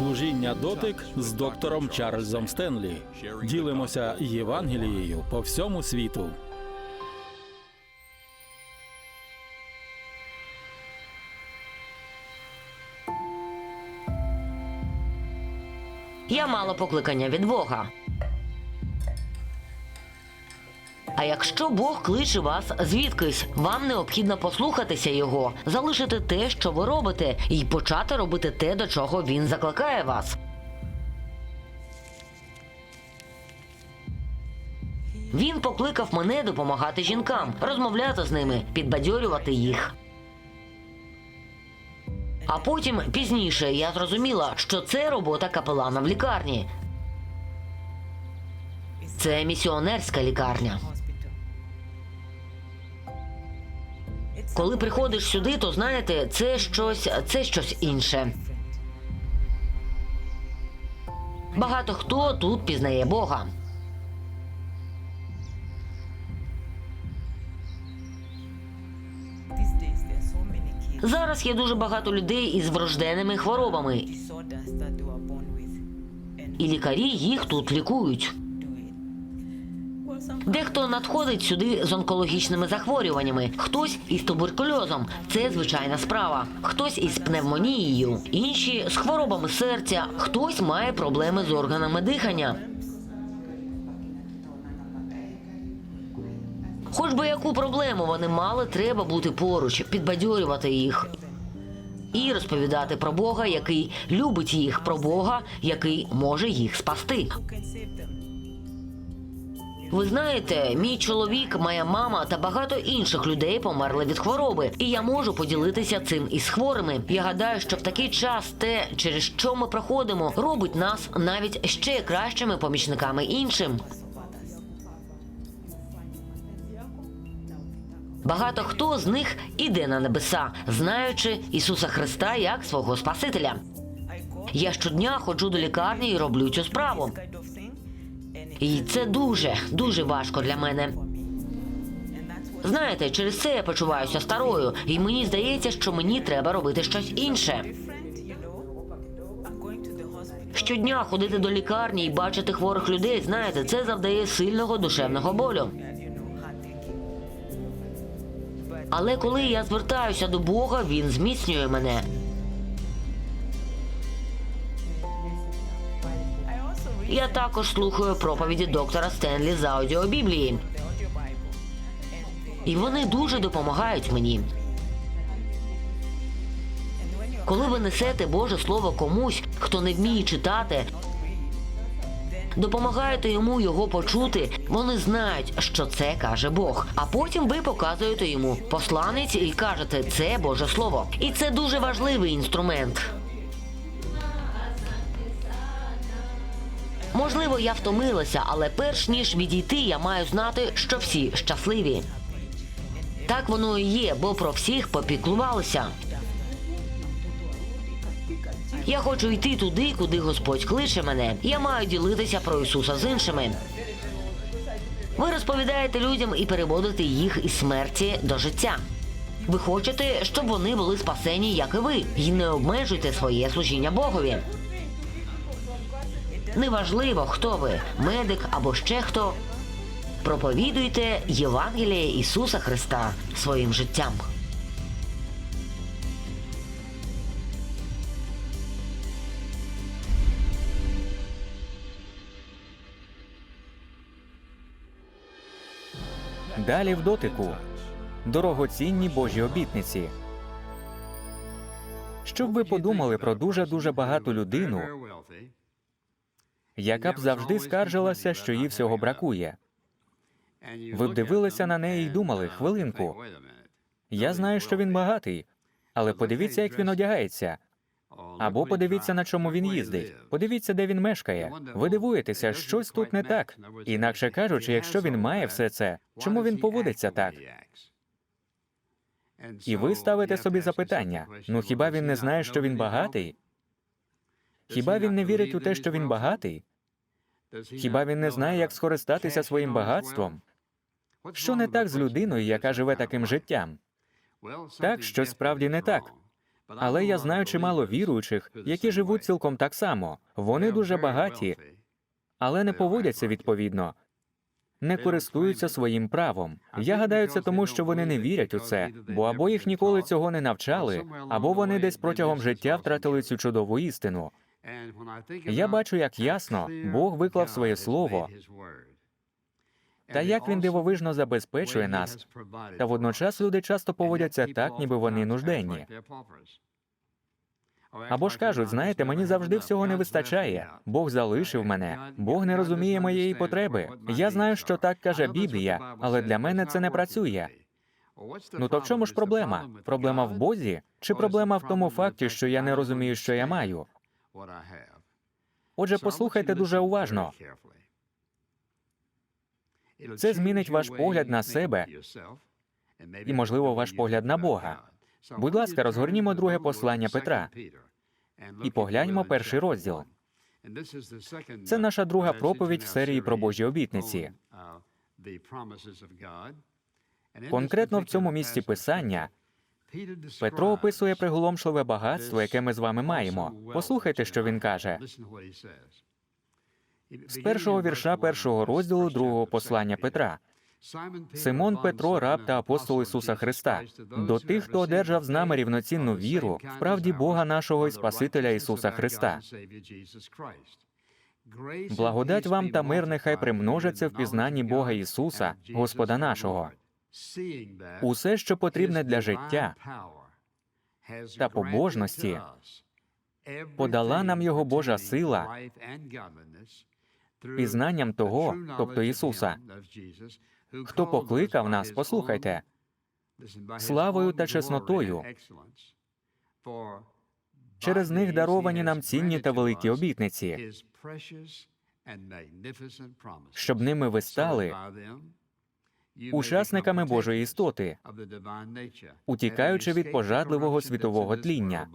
Служіння дотик з доктором Чарльзом Стенлі. Ділимося Євангелією по всьому світу. Я мала покликання від Бога. А якщо Бог кличе вас звідкись, вам необхідно послухатися його, залишити те, що ви робите, і почати робити те, до чого він закликає вас. Він покликав мене допомагати жінкам, розмовляти з ними, підбадьорювати їх. А потім пізніше я зрозуміла, що це робота капелана в лікарні. Це місіонерська лікарня. Коли приходиш сюди, то знаєте, це щось, це щось інше. Багато хто тут пізнає Бога. Зараз є дуже багато людей із врожденними хворобами, і лікарі їх тут лікують. Дехто надходить сюди з онкологічними захворюваннями, хтось із туберкульозом. Це звичайна справа, хтось із пневмонією, інші з хворобами серця, хтось має проблеми з органами дихання. Хоч би яку проблему вони мали, треба бути поруч, підбадьорювати їх. І розповідати про Бога, який любить їх, про Бога, який може їх спасти. Ви знаєте, мій чоловік, моя мама та багато інших людей померли від хвороби, і я можу поділитися цим із хворими. Я гадаю, що в такий час те, через що ми проходимо, робить нас навіть ще кращими помічниками іншим. Багато хто з них іде на небеса, знаючи Ісуса Христа як свого Спасителя. Я щодня ходжу до лікарні і роблю цю справу. І це дуже, дуже важко для мене. Знаєте, через це я почуваюся старою, і мені здається, що мені треба робити щось інше. Щодня ходити до лікарні і бачити хворих людей, знаєте, це завдає сильного душевного болю. Але коли я звертаюся до Бога, він зміцнює мене. Я також слухаю проповіді доктора Стенлі з аудіобіблії, і вони дуже допомагають мені. Коли ви несете Боже Слово комусь, хто не вміє читати, допомагаєте йому його почути, вони знають, що це каже Бог. А потім ви показуєте йому посланець і кажете, це Боже Слово. І це дуже важливий інструмент. Можливо, я втомилася, але перш ніж відійти, я маю знати, що всі щасливі. Так воно і є, бо про всіх попіклувалися. Я хочу йти туди, куди Господь кличе мене. Я маю ділитися про Ісуса з іншими. Ви розповідаєте людям і переводите їх із смерті до життя. Ви хочете, щоб вони були спасені, як і ви, і не обмежуйте своє служіння Богові. Неважливо, хто ви, медик або ще хто. Проповідуйте Євангеліє Ісуса Христа своїм життям. Далі в дотику дорогоцінні Божі обітниці. Щоб ви подумали про дуже дуже багату людину, яка б завжди скаржилася, що їй всього бракує. Ви б дивилися на неї і думали, хвилинку. Я знаю, що він багатий, але подивіться, як він одягається. Або подивіться, на чому він їздить. Подивіться, де він мешкає. Ви дивуєтеся, щось тут не так. Інакше кажучи, якщо він має все це, чому він поводиться так? І ви ставите собі запитання: ну хіба він не знає, що він багатий? Хіба він не вірить у те, що він багатий? Хіба він не знає, як скористатися своїм багатством? Що не так з людиною, яка живе таким життям? Так, щось справді не так. Але я знаю чимало віруючих, які живуть цілком так само. Вони дуже багаті, але не поводяться відповідно, не користуються своїм правом. Я гадаю, це тому, що вони не вірять у це, бо або їх ніколи цього не навчали, або вони десь протягом життя втратили цю чудову істину. Я бачу, як ясно Бог виклав своє слово, Та як він дивовижно забезпечує нас, та водночас люди часто поводяться так, ніби вони нужденні. Або ж кажуть, знаєте, мені завжди всього не вистачає. Бог залишив мене, Бог не розуміє моєї потреби. Я знаю, що так каже Біблія, але для мене це не працює. Ну то в чому ж проблема? Проблема в Бозі? Чи проблема в тому факті, що я не розумію, що я маю? Отже, послухайте дуже уважно. Це змінить ваш погляд на себе і, можливо, ваш погляд на Бога. Будь ласка, розгорнімо друге послання Петра і погляньмо перший розділ. Це наша друга проповідь в серії про Божі обітниці. Конкретно в цьому місці писання Петро описує приголомшливе багатство, яке ми з вами маємо. Послухайте, що він каже. З першого вірша першого розділу другого послання Петра. Симон Петро, раб та апостол Ісуса Христа, до тих, хто одержав з нами рівноцінну віру в правді Бога нашого і Спасителя Ісуса Христа. Благодать вам та мир нехай примножаться в пізнанні Бога Ісуса, Господа нашого. Усе, що потрібне для життя та побожності, подала нам Його Божа сила пізнанням того, тобто Ісуса, хто покликав нас, послухайте, славою та чеснотою. Через них даровані нам цінні та великі обітниці, щоб ними ви стали учасниками Божої істоти, утікаючи від пожадливого світового тління.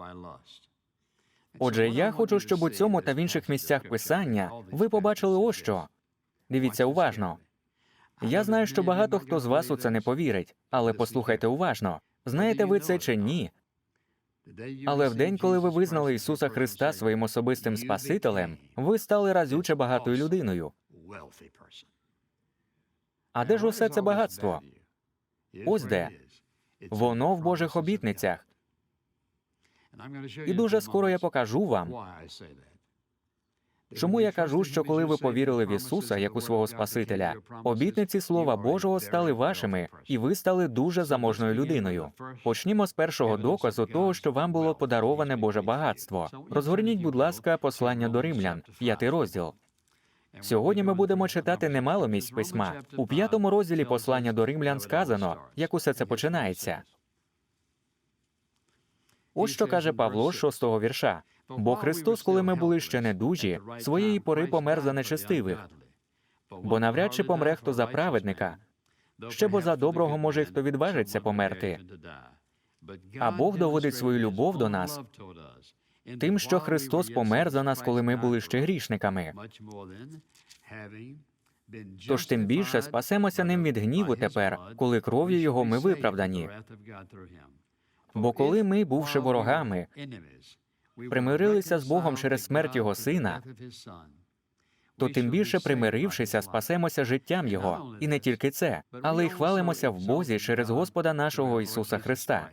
Отже, я хочу, щоб у цьому та в інших місцях писання ви побачили ось що. Дивіться уважно. Я знаю, що багато хто з вас у це не повірить, але послухайте уважно. Знаєте ви це чи ні? Але в день, коли ви визнали Ісуса Христа своїм особистим Спасителем, ви стали разюче багатою людиною. А де ж усе це багатство? Ось де. Воно в Божих обітницях. І дуже скоро я покажу вам, чому я кажу, що коли ви повірили в Ісуса як у свого Спасителя, обітниці Слова Божого стали вашими, і ви стали дуже заможною людиною. Почнімо з першого доказу того, що вам було подароване Боже багатство. Розгорніть, будь ласка, послання до римлян, п'ятий розділ. Сьогодні ми будемо читати немало місць письма. У п'ятому розділі послання до римлян сказано, як усе це починається. Ось що каже Павло з шостого вірша. Бо Христос, коли ми були ще недужі, своєї пори помер за нечестивих. Бо навряд чи помре хто за праведника, ще бо за доброго може хто відважиться померти. А Бог доводить свою любов до нас тим, що Христос помер за нас, коли ми були ще грішниками. Тож тим більше спасемося ним від гніву тепер, коли кров'ю його ми виправдані. Бо коли ми, бувши ворогами, примирилися з Богом через смерть Його Сина, то тим більше примирившися, спасемося життям Його. І не тільки це, але й хвалимося в Бозі через Господа нашого Ісуса Христа,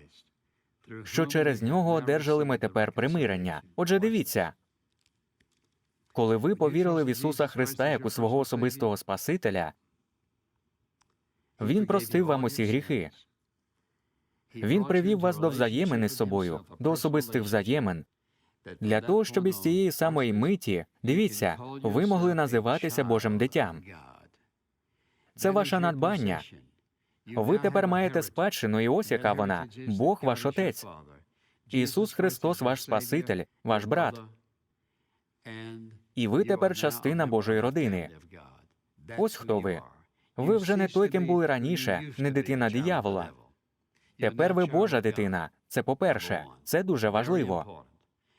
що через нього одержали ми тепер примирення. Отже, дивіться, коли ви повірили в Ісуса Христа як у свого особистого Спасителя, Він простив вам усі гріхи. Він привів вас до взаємини з собою, до особистих взаємин, для того, щоб із цієї самої миті, дивіться, ви могли називатися Божим дитям. Це ваше надбання. Ви тепер маєте спадщину, і ось яка вона Бог ваш Отець. Ісус Христос, ваш Спаситель, ваш брат. І ви тепер частина Божої родини. Ось хто ви. Ви вже не той, ким були раніше, не дитина диявола. Тепер ви Божа дитина. Це по-перше, це дуже важливо.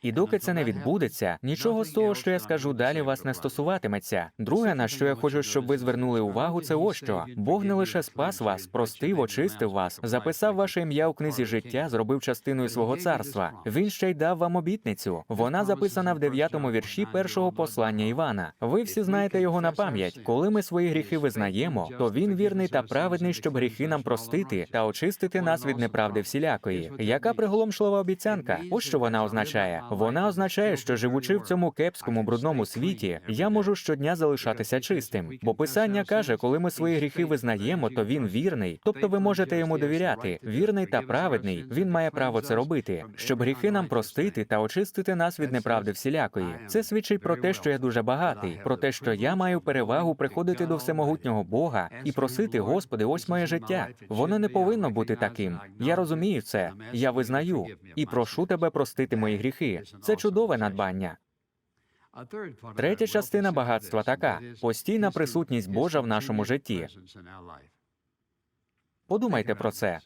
І доки це не відбудеться, нічого з того, що я скажу далі, вас не стосуватиметься. Друге, на що я хочу, щоб ви звернули увагу, це ось що Бог не лише спас вас, простив, очистив вас, записав ваше ім'я у книзі життя, зробив частиною свого царства. Він ще й дав вам обітницю. Вона записана в дев'ятому вірші першого послання Івана. Ви всі знаєте його на пам'ять. Коли ми свої гріхи визнаємо, то він вірний та праведний, щоб гріхи нам простити та очистити нас від неправди всілякої. Яка приголомшлива обіцянка? Ось що вона означає. Вона означає, що живучи в цьому кепському брудному світі, я можу щодня залишатися чистим. Бо писання каже, коли ми свої гріхи визнаємо, то він вірний, тобто ви можете йому довіряти. Вірний та праведний. Він має право це робити, щоб гріхи нам простити та очистити нас від неправди всілякої. Це свідчить про те, що я дуже багатий, про те, що я маю перевагу приходити до всемогутнього Бога і просити, Господи, ось моє життя. Воно не повинно бути таким. Я розумію це. Я визнаю і прошу тебе простити мої гріхи. Це чудове надбання. Третя частина багатства така постійна присутність Божа в нашому житті. Подумайте про це.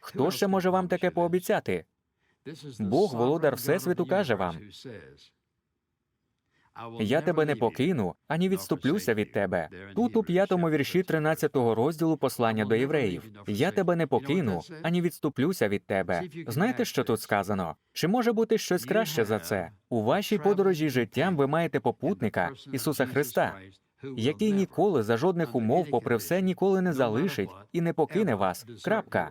Хто ще може вам таке пообіцяти? Бог, володар Всесвіту, каже вам. Я тебе не покину, ані відступлюся від тебе. Тут у п'ятому вірші 13-го розділу послання до євреїв. Я тебе не покину, ані відступлюся від тебе. Знаєте, що тут сказано? Чи може бути щось краще за це? У вашій подорожі життям ви маєте попутника Ісуса Христа, який ніколи за жодних умов, попри все, ніколи не залишить і не покине вас. Крапка.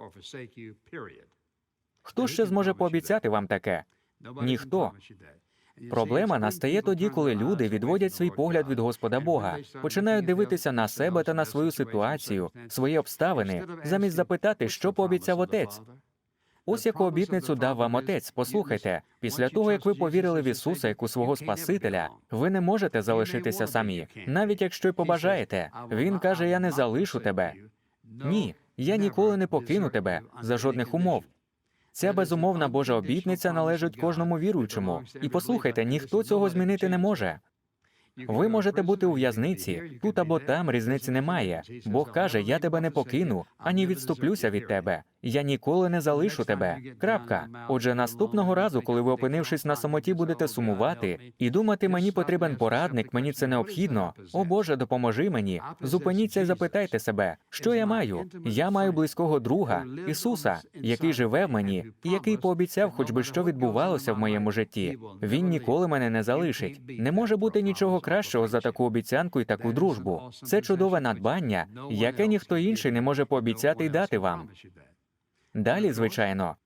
Хто ще зможе пообіцяти вам таке? Ніхто. Проблема настає тоді, коли люди відводять свій погляд від Господа Бога, починають дивитися на себе та на свою ситуацію, свої обставини, замість запитати, що пообіцяв отець. Ось яку обітницю дав вам отець. Послухайте, після того як ви повірили в Ісуса як у свого Спасителя, ви не можете залишитися самі, навіть якщо й побажаєте. Він каже: Я не залишу тебе. Ні, я ніколи не покину тебе за жодних умов. Ця безумовна Божа обітниця належить кожному віруючому. І послухайте, ніхто цього змінити не може. Ви можете бути у в'язниці, тут або там різниці немає. Бог каже: Я тебе не покину, ані відступлюся від тебе. Я ніколи не залишу тебе. Крапка. Отже, наступного разу, коли ви опинившись на самоті, будете сумувати і думати, мені потрібен порадник, мені це необхідно. О Боже, допоможи мені. Зупиніться і запитайте себе, що я маю? Я маю близького друга Ісуса, який живе в мені, і який пообіцяв, хоч би що відбувалося в моєму житті. Він ніколи мене не залишить. Не може бути нічого кращого за таку обіцянку і таку дружбу. Це чудове надбання, яке ніхто інший не може пообіцяти й дати вам. Далі, звичайно,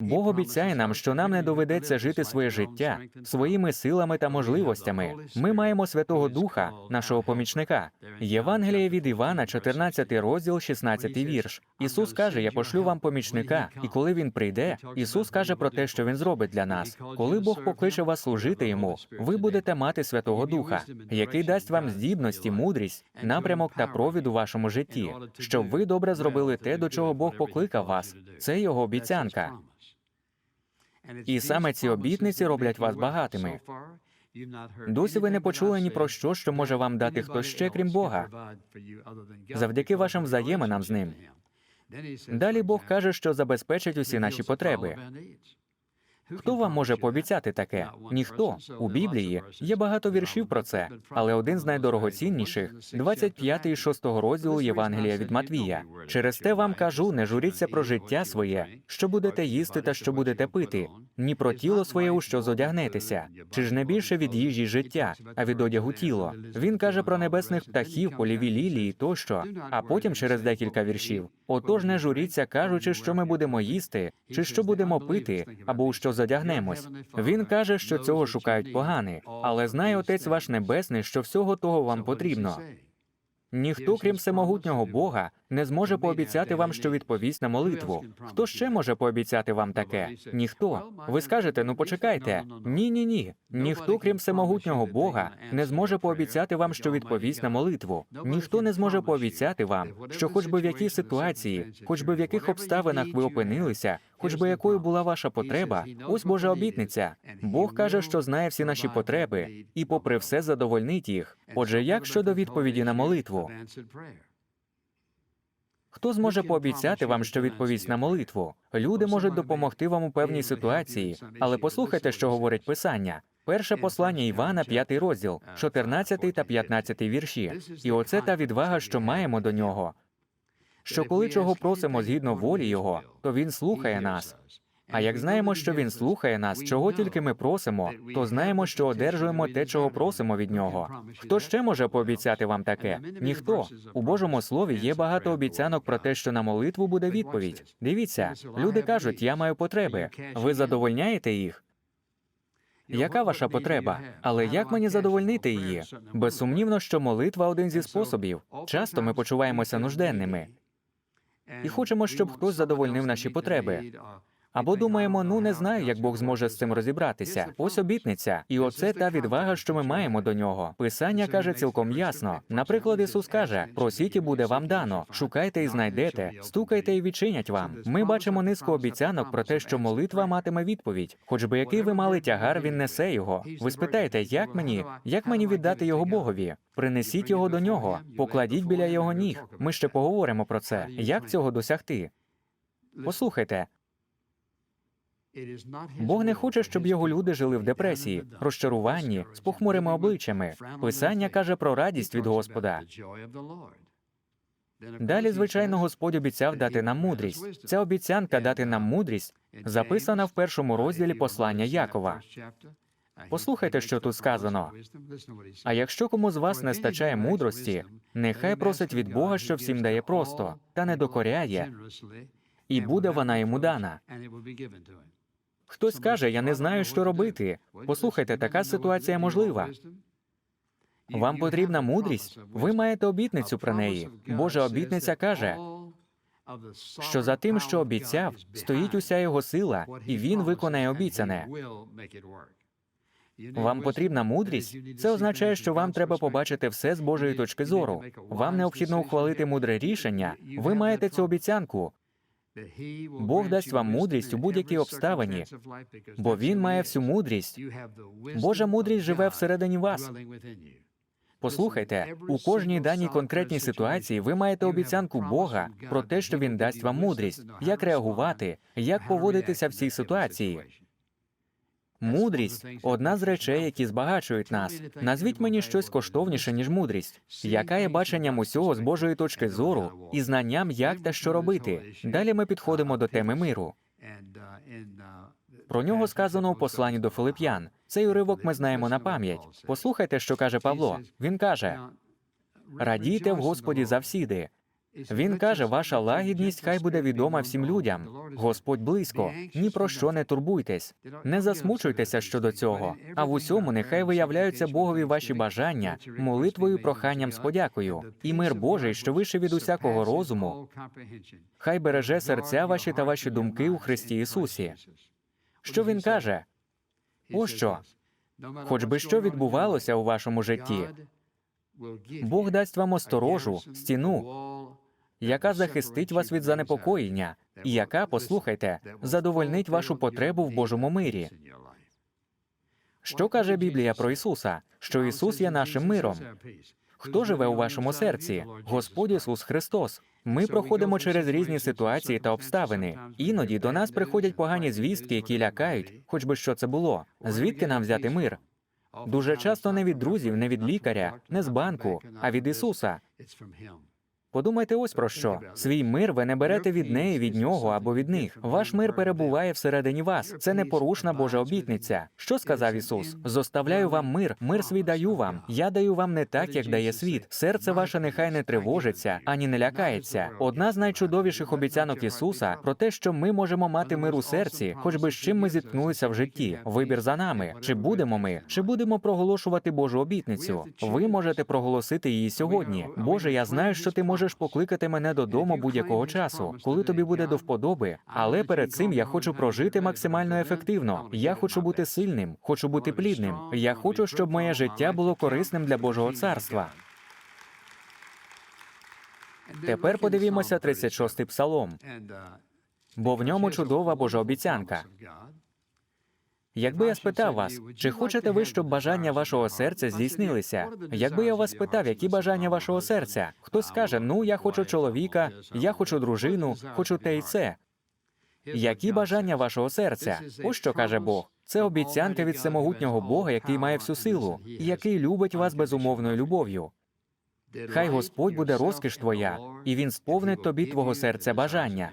Бог обіцяє нам, що нам не доведеться жити своє життя своїми силами та можливостями. Ми маємо Святого Духа, нашого помічника. Євангеліє від Івана, 14 розділ, 16 вірш. Ісус каже: Я пошлю вам помічника, і коли він прийде, Ісус каже про те, що він зробить для нас. Коли Бог покличе вас служити йому, ви будете мати Святого Духа, який дасть вам здібності, мудрість, напрямок та провід у вашому житті, щоб ви добре зробили те, до чого Бог покликав вас. Це його обіцянка. І саме ці обітниці роблять вас багатими. Досі ви не почули ні про що, що може вам дати хтось ще, крім Бога, завдяки вашим взаєминам з ним. Далі Бог каже, що забезпечить усі наші потреби. Хто вам може пообіцяти таке? Ніхто у Біблії є багато віршів про це, але один з найдорогоцінніших 25 із 6 розділу Євангелія від Матвія. Через те вам кажу, не журіться про життя своє, що будете їсти та що будете пити, ні про тіло своє, у що зодягнетеся. Чи ж не більше від їжі життя, а від одягу тіло? Він каже про небесних птахів, поліві лілії тощо. А потім через декілька віршів. Отож, не журіться, кажучи, що ми будемо їсти, чи що будемо пити, або у що задягнемось. Він каже, що цього шукають погани, але знає Отець ваш Небесний, що всього того вам потрібно. Ніхто, крім всемогутнього Бога, не зможе пообіцяти вам, що відповість на молитву. Хто ще може пообіцяти вам таке? Ніхто. Ви скажете, ну почекайте. Ні, ні, ні. Ніхто, крім всемогутнього Бога, не зможе пообіцяти вам, що відповість на молитву. Ніхто не зможе пообіцяти вам, що, хоч би в якій ситуації, хоч би в яких обставинах ви опинилися, хоч би якою була ваша потреба, ось Божа обітниця. Бог каже, що знає всі наші потреби, і, попри все, задовольнить їх. Отже, як щодо відповіді на молитву? Хто зможе пообіцяти вам, що відповість на молитву? Люди можуть допомогти вам у певній ситуації, але послухайте, що говорить Писання. Перше послання Івана, п'ятий розділ, 14 та 15 вірші. І оце та відвага, що маємо до нього. Що коли чого просимо згідно волі Його, то Він слухає нас. А як знаємо, що він слухає нас, чого тільки ми просимо, то знаємо, що одержуємо те, чого просимо від нього. Хто ще може пообіцяти вам таке? Ніхто. У Божому слові є багато обіцянок про те, що на молитву буде відповідь. Дивіться, люди кажуть, я маю потреби. Ви задовольняєте їх? Яка ваша потреба? Але як мені задовольнити її? Безсумнівно, що молитва один зі способів. Часто ми почуваємося нужденними і хочемо, щоб хтось задовольнив наші потреби. Або думаємо, ну не знаю, як Бог зможе з цим розібратися. Ось обітниця, і оце та відвага, що ми маємо до нього. Писання каже цілком ясно. Наприклад, Ісус каже: просіть і буде вам дано, шукайте і знайдете, стукайте і відчинять вам. Ми бачимо низку обіцянок про те, що молитва матиме відповідь. Хоч би який ви мали тягар, він несе його. Ви спитаєте, як мені, як мені віддати його Богові? Принесіть його до нього, покладіть біля його ніг. Ми ще поговоримо про це. Як цього досягти? Послухайте, Бог не хоче, щоб його люди жили в депресії, розчаруванні, з похмурими обличчями. Писання каже про радість від Господа. Далі, звичайно, Господь обіцяв дати нам мудрість. Ця обіцянка дати нам мудрість записана в першому розділі послання Якова. Послухайте, що тут сказано. А якщо кому з вас не стачає мудрості, нехай просить від Бога, що всім дає просто, та не докоряє, і буде вона йому дана. Хтось каже, я не знаю, що робити. Послухайте, така ситуація можлива. Вам потрібна мудрість. Ви маєте обітницю про неї. Божа обітниця каже, що за тим, що обіцяв, стоїть уся його сила, і він виконає обіцяне. Вам потрібна мудрість. Це означає, що вам треба побачити все з Божої точки зору. Вам необхідно ухвалити мудре рішення. Ви маєте цю обіцянку. Бог дасть вам мудрість у будь-якій обставині, бо він має всю мудрість. Божа мудрість живе всередині вас. Послухайте, у кожній даній конкретній ситуації ви маєте обіцянку Бога про те, що він дасть вам мудрість, як реагувати, як поводитися в цій ситуації. Мудрість одна з речей, які збагачують нас. Назвіть мені щось коштовніше, ніж мудрість. Яка є баченням усього з Божої точки зору і знанням, як та що робити. Далі ми підходимо до теми миру. Про нього сказано у посланні до Филип'ян. Цей уривок ми знаємо на пам'ять. Послухайте, що каже Павло. Він каже: радійте в Господі завсіди. Він каже, ваша лагідність хай буде відома всім людям. Господь близько, ні про що не турбуйтесь, не засмучуйтеся щодо цього. А в усьому нехай виявляються Богові ваші бажання, молитвою, проханням з подякою. І мир Божий, що вище від усякого розуму, хай береже серця ваші та ваші думки у Христі Ісусі. Що він каже? Ось що. Хоч би що відбувалося у вашому житті, Бог дасть вам осторожу, стіну, яка захистить вас від занепокоєння, і яка, послухайте, задовольнить вашу потребу в Божому мирі. Що каже Біблія про Ісуса? Що Ісус є нашим миром. Хто живе у вашому серці? Господь Ісус Христос. Ми проходимо через різні ситуації та обставини. Іноді до нас приходять погані звістки, які лякають, хоч би що це було. Звідки нам взяти мир? Дуже часто не від друзів, не від лікаря, не з банку, а від Ісуса. Подумайте ось про що: свій мир ви не берете від неї, від нього або від них. Ваш мир перебуває всередині вас. Це непорушна Божа обітниця. Що сказав Ісус? Зоставляю вам мир, мир свій даю вам. Я даю вам не так, як дає світ. Серце ваше нехай не тривожиться, ані не лякається. Одна з найчудовіших обіцянок Ісуса про те, що ми можемо мати мир у серці, хоч би з чим ми зіткнулися в житті. Вибір за нами. Чи будемо ми, чи будемо проголошувати Божу обітницю? Ви можете проголосити її сьогодні. Боже, я знаю, що ти можеш покликати мене додому будь-якого часу, коли тобі буде до вподоби. Але перед цим я хочу прожити максимально ефективно. Я хочу бути сильним, хочу бути плідним. Я хочу, щоб моє життя було корисним для Божого царства. Тепер подивімося 36-й псалом, бо в ньому чудова Божа обіцянка. Якби я спитав вас, чи хочете ви, щоб бажання вашого серця здійснилися? Якби я вас спитав, які бажання вашого серця, хтось скаже: ну я хочу чоловіка, я хочу дружину, хочу те й це. Які бажання вашого серця? Ось що каже Бог. Це обіцянка від всемогутнього Бога, який має всю силу, і який любить вас безумовною любов'ю. Хай Господь буде розкіш твоя, і він сповнить тобі твого серця бажання.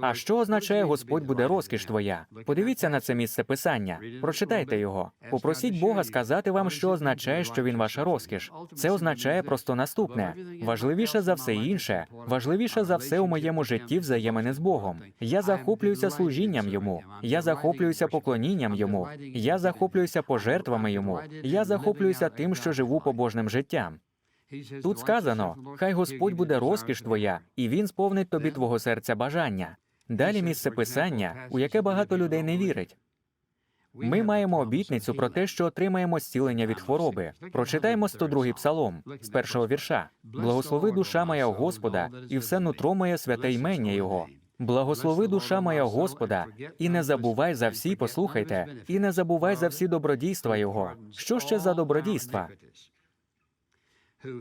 А що означає Господь буде розкіш твоя? Подивіться на це місце писання, прочитайте його. Попросіть Бога сказати вам, що означає, що він ваша розкіш. Це означає просто наступне: важливіше за все інше, важливіше за все у моєму житті взаємини з Богом. Я захоплююся служінням йому, я захоплююся поклонінням йому, я захоплююся пожертвами йому, я захоплююся тим, що живу побожним життям. Тут сказано: хай Господь буде розкіш твоя, і він сповнить тобі твого серця бажання. Далі місце писання, у яке багато людей не вірить. Ми маємо обітницю про те, що отримаємо зцілення від хвороби. Прочитаємо 102-й псалом з першого вірша. Благослови душа моя Господа, і все нутро моє святе ймення Його. Благослови душа моя Господа, і не забувай за всі, послухайте, і не забувай за всі добродійства Його. Що ще за добродійства?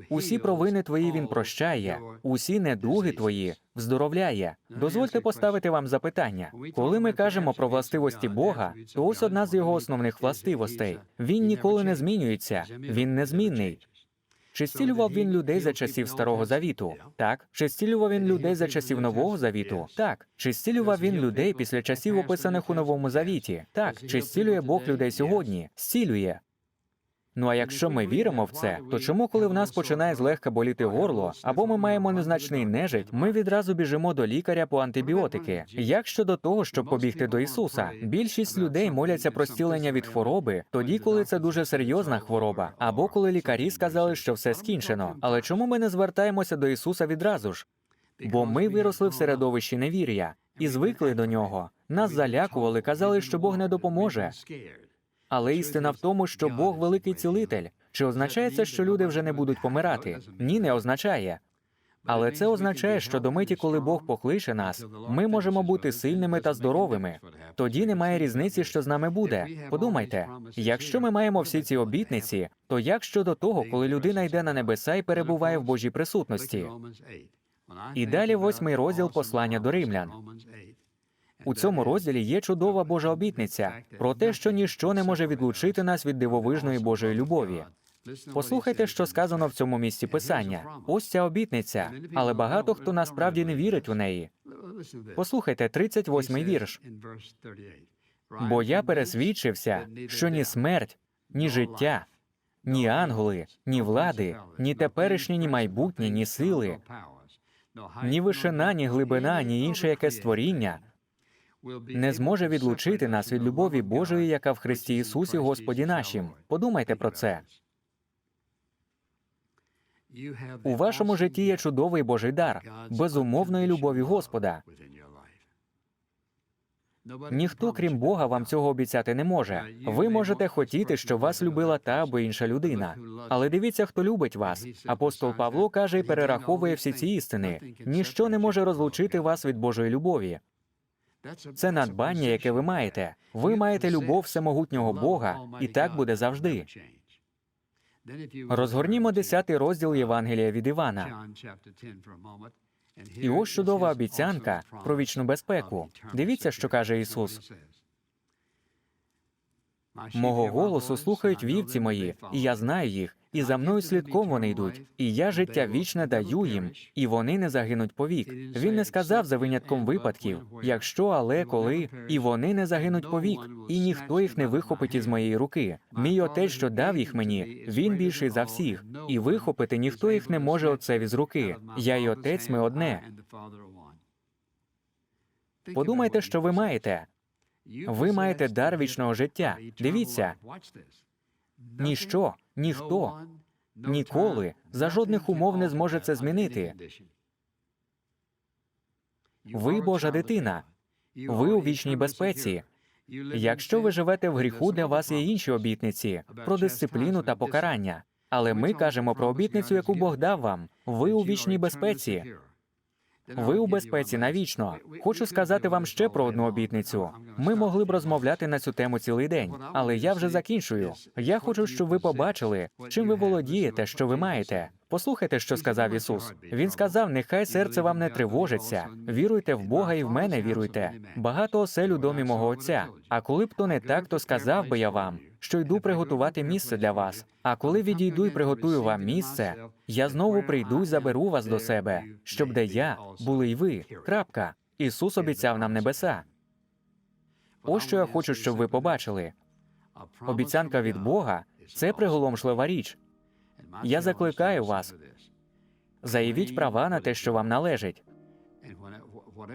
Усі провини твої він прощає, усі недуги твої вздоровляє. Дозвольте поставити вам запитання. Коли ми кажемо про властивості Бога, то ось одна з його основних властивостей. Він ніколи не змінюється, він незмінний. Чи зцілював він людей за часів Старого Завіту? Так. Чи зцілював він людей за часів Нового Завіту? Так. Чи зцілював він людей після часів, описаних у Новому Завіті? Так. Чи зцілює Бог людей сьогодні? Зцілює. Ну а якщо ми віримо в це, то чому, коли в нас починає злегка боліти горло, або ми маємо незначний нежить, ми відразу біжимо до лікаря по антибіотики? Як щодо того, щоб побігти до Ісуса? Більшість людей моляться про зцілення від хвороби, тоді, коли це дуже серйозна хвороба, або коли лікарі сказали, що все скінчено. Але чому ми не звертаємося до Ісуса відразу ж? Бо ми виросли в середовищі невір'я і звикли до нього. Нас залякували, казали, що Бог не допоможе. Але істина в тому, що Бог великий цілитель. Чи означає це, що люди вже не будуть помирати? Ні, не означає. Але це означає, що до миті, коли Бог покличе нас, ми можемо бути сильними та здоровими. Тоді немає різниці, що з нами буде. Подумайте, якщо ми маємо всі ці обітниці, то як щодо того, коли людина йде на небеса і перебуває в Божій присутності? І далі восьмий розділ послання до римлян. У цьому розділі є чудова Божа обітниця про те, що ніщо не може відлучити нас від дивовижної Божої любові. Послухайте, що сказано в цьому місці писання. Ось ця обітниця, але багато хто насправді не вірить у неї. Послухайте, 38-й вірш. Бо я пересвідчився, що ні смерть, ні життя, ні ангели, ні влади, ні теперішнє, ні майбутнє, ні сили, ні вишина, ні глибина, ні інше яке створіння не зможе відлучити нас від любові Божої, яка в Христі Ісусі Господі нашим. Подумайте про це. У вашому житті є чудовий Божий дар, безумовної любові Господа. Ніхто, крім Бога, вам цього обіцяти не може. Ви можете хотіти, щоб вас любила та або інша людина. Але дивіться, хто любить вас. Апостол Павло каже і перераховує всі ці істини. Ніщо не може розлучити вас від Божої любові. Це надбання, яке ви маєте. Ви маєте любов всемогутнього Бога, і так буде завжди. Розгорнімо 10 розділ Євангелія від Івана. І ось чудова обіцянка про вічну безпеку. Дивіться, що каже Ісус. Мого голосу слухають вівці мої, і я знаю їх, і за мною слідком вони йдуть, і я життя вічне даю їм, і вони не загинуть повік. Він не сказав за винятком випадків, якщо, але коли, і вони не загинуть повік, і ніхто їх не вихопить із моєї руки. Мій отець, що дав їх мені, він більший за всіх, і вихопити ніхто їх не може отцеві з руки. Я і отець ми одне. Подумайте, що ви маєте. Ви маєте дар вічного життя. Дивіться, ніщо, ніхто, ніколи за жодних умов не зможе це змінити. Ви Божа дитина. Ви у вічній безпеці. Якщо ви живете в гріху, для вас є інші обітниці про дисципліну та покарання. Але ми кажемо про обітницю, яку Бог дав вам. Ви у вічній безпеці. Ви у безпеці навічно. Хочу сказати вам ще про одну обітницю. Ми могли б розмовляти на цю тему цілий день, але я вже закінчую. Я хочу, щоб ви побачили, чим ви володієте, що ви маєте. Послухайте, що сказав Ісус. Він сказав: нехай серце вам не тривожиться. Віруйте в Бога і в мене віруйте. Багато осель у домі мого отця. А коли б то не так, то сказав би я вам, що йду приготувати місце для вас. А коли відійду і приготую вам місце, я знову прийду і заберу вас до себе, щоб де я були й ви. Крапка. Ісус обіцяв нам небеса. Ось що я хочу, щоб ви побачили. Обіцянка від Бога це приголомшлива річ. Я закликаю вас, заявіть права на те, що вам належить.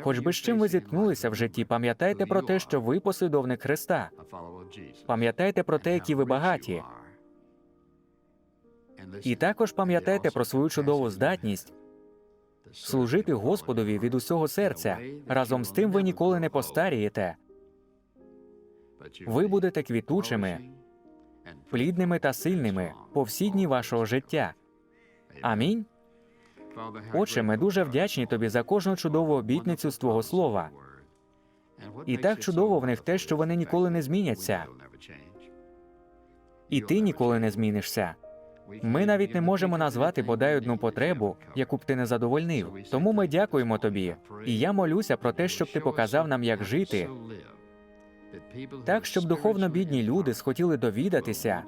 Хоч би з чим ви зіткнулися в житті, пам'ятайте про те, що ви послідовник Христа. Пам'ятайте про те, які ви багаті. І також пам'ятайте про свою чудову здатність служити Господові від усього серця. Разом з тим ви ніколи не постарієте. Ви будете квітучими, плідними та сильними по всі дні вашого життя. Амінь. Отче, ми дуже вдячні тобі за кожну чудову обітницю з твого слова. І так чудово в них те, що вони ніколи не зміняться. І ти ніколи не змінишся. Ми навіть не можемо назвати бодай одну потребу, яку б ти не задовольнив. Тому ми дякуємо тобі. І я молюся про те, щоб ти показав нам, як жити, так, щоб духовно бідні люди схотіли довідатися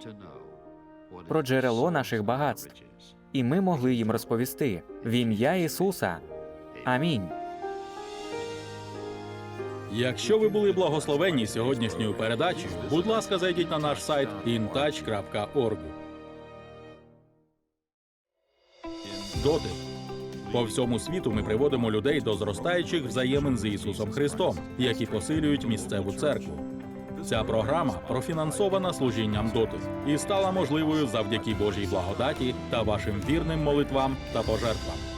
про джерело наших багатств, і ми могли їм розповісти в ім'я Ісуса. Амінь. Якщо ви були благословенні сьогоднішньою передачею, будь ласка, зайдіть на наш сайт intouch.org. Дотик. По всьому світу ми приводимо людей до зростаючих взаємин з Ісусом Христом, які посилюють місцеву церкву. Ця програма профінансована служінням доти і стала можливою завдяки Божій благодаті та вашим вірним молитвам та пожертвам.